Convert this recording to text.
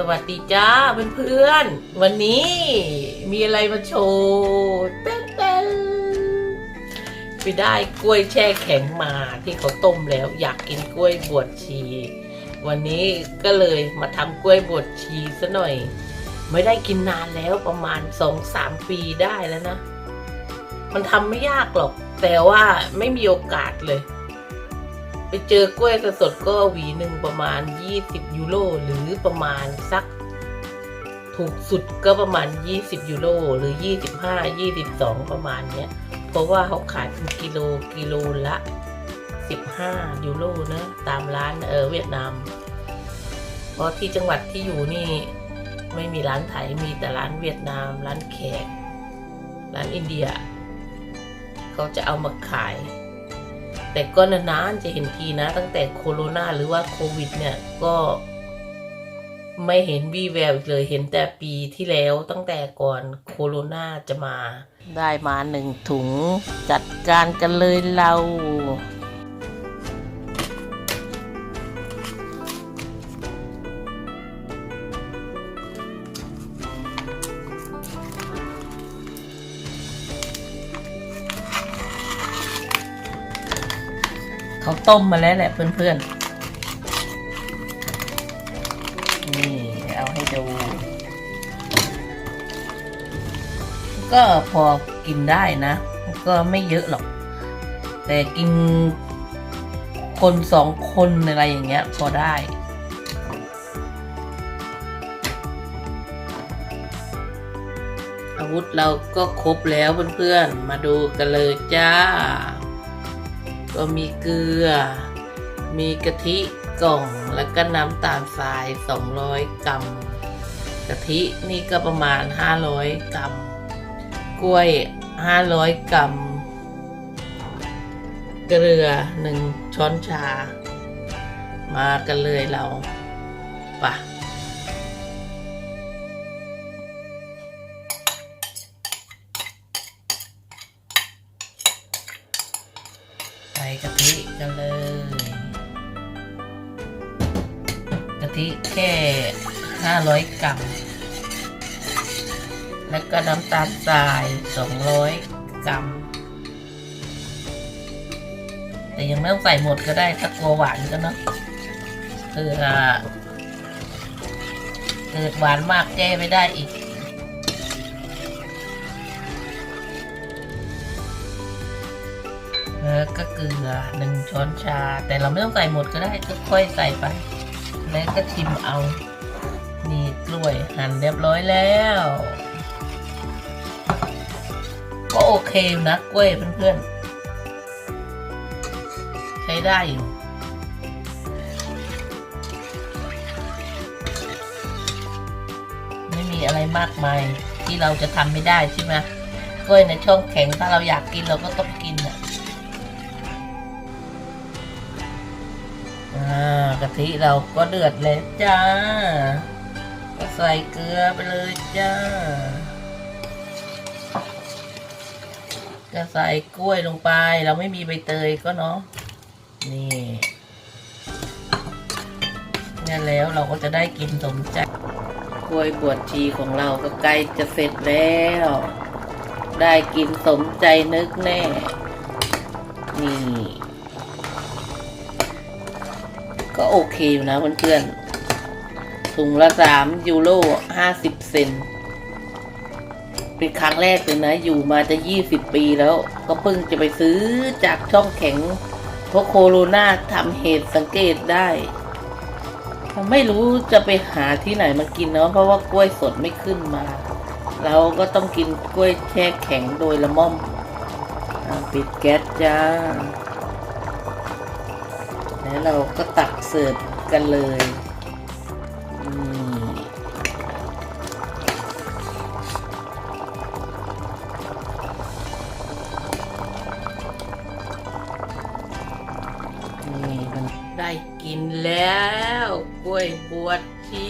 สวัสดีจ้าเพื่อนๆ วันนี้มีอะไรมาโชว์เต้นเต้นๆไปได้กล้วยแช่แข็งมาที่เขาต้มแล้ว อยากกินกล้วยบวชชี วันนี้ก็เลยมาทำกล้วยบวชชีซะหน่อย ไม่ได้กินนานแล้วประมาณสองสามปีได้แล้วนะ มันทำไม่ยากหรอก แต่ว่าไม่มีโอกาสเลย ไปเจอกล้วยสดๆก็หวีหนึ่งประมาณ 20 ยูโรหรือประมาณสัก ถูกสุดก็ประมาณ 20 ยูโรหรือ 25 22 ประมาณเนี้ย เพราะว่าเขาขายเป็นกิโลกิโลละ 15 ยูโรนะตามร้านเออเวียดนาม เพราะที่จังหวัดที่อยู่นี่ไม่มีร้านไทยมีแต่ร้านเวียดนาม ร้านแขก ร้านอินเดีย เขาจะเอามาขาย แต่ก็นานๆจะเห็นทีนะ ตั้งแต่โคโรนาหรือว่าโควิด เนี่ยก็ไม่เห็นวีแววอีกเลยเห็นแต่ปีที่แล้วตั้งแต่ก่อนโคโรนาจะมา ได้มาหนึ่งถุงจัดการกันเลยเรา เขาต้มมาแล้วแหละเพื่อนๆ นี่เอาให้ดู ก็พอกินได้นะ ก็ไม่เยอะหรอก แต่กินคนสองคนอะไรอย่างเงี้ย พอได้อาวุธเราก็ครบแล้วเพื่อนๆ มาดูกันเลยจ้า ก็มีเกลือ มีกะทิกล่องแล้วก็น้ำตาลทราย 200 กรัมกะทินี่ก็ประมาณ 500 กรัม กล้วย 500 กรัม เกลือ 1 ช้อนชา มากันเลยเราปะ ส่กะทิกันเลย กะทิแค่ 500 กรัม แล้วก็น้ำตาลทราย 200 กรัม แต่ยังไม่ต้องใส่หมดก็ได้ถ้ากลัวหวานก็เนาะเผื่อเกิดหวานมากแก้ไม่ได้อีก แล้วก็เกลือหนึ่งช้อนชา แต่เราไม่ต้องใส่หมดก็ได้ค่อยๆใส่ไป แล้วก็ชิมเอา นี่กล้วยหั่นเรียบร้อยแล้ว ก็โอเคนะกล้วยเพื่อนๆ ใช้ได้อยู่ไม่มีอะไรมากมายที่เราจะทำไม่ได้ใช่ไหมกล้วยในช่องแข็งถ้าเราอยากกินเราก็ต้องกินอะ กะทิเราก็เดือดเลยจ้า ก็ใส่เกลือไปเลยจ้าจะใส่กล้วยลงไป เราไม่มีใบเตยก็เนาะ นี่นี่แล้วเราก็จะได้กินสมใจกล้วยบวชชีของเราก็ใกล้จะเสร็จแล้ว ได้กินสมใจนึกแน่ นี่ ก็โอเคอยู่นะเพื่อนๆถุงละสามยูโรห้าสิบเซนเป็นครั้งแรกเลยนะ อยู่มาจะยี่สิบปีแล้ว ก็เพิ่งจะไปซื้อจากช่องแข็ง เพราะโคโรนาทำเหตุสังเกตได้ ไม่รู้จะไปหาที่ไหนมากินเนาะเพราะว่ากล้วยสดไม่ขึ้นมา เราก็ต้องกินกล้วยแช่แข็งโดยละม่อมอปิดแก๊สจ้า แล้วเราก็ตักเสิร์ฟกันเลยได้กินแล้วกล้วยบวชชี